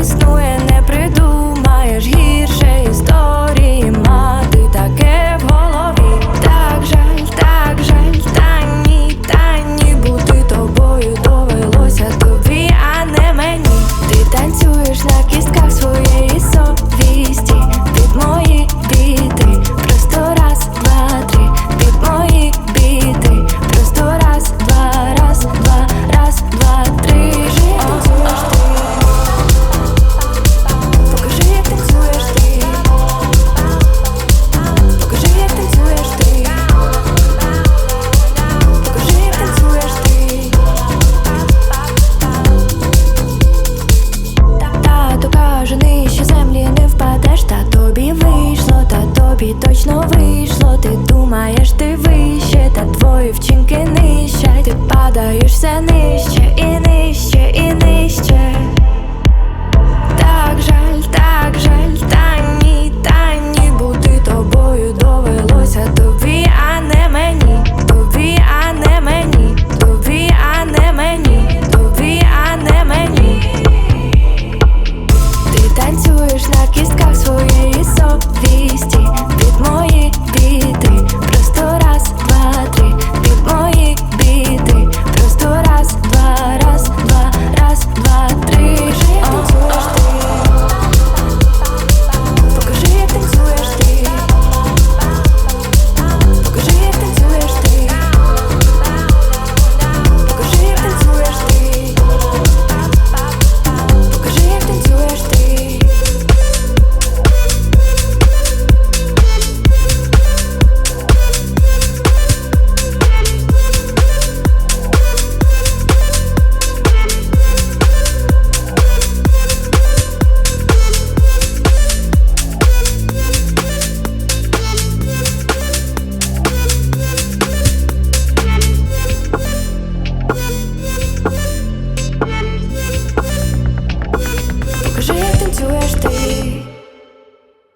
It's nowhere. Падаєш все нижче.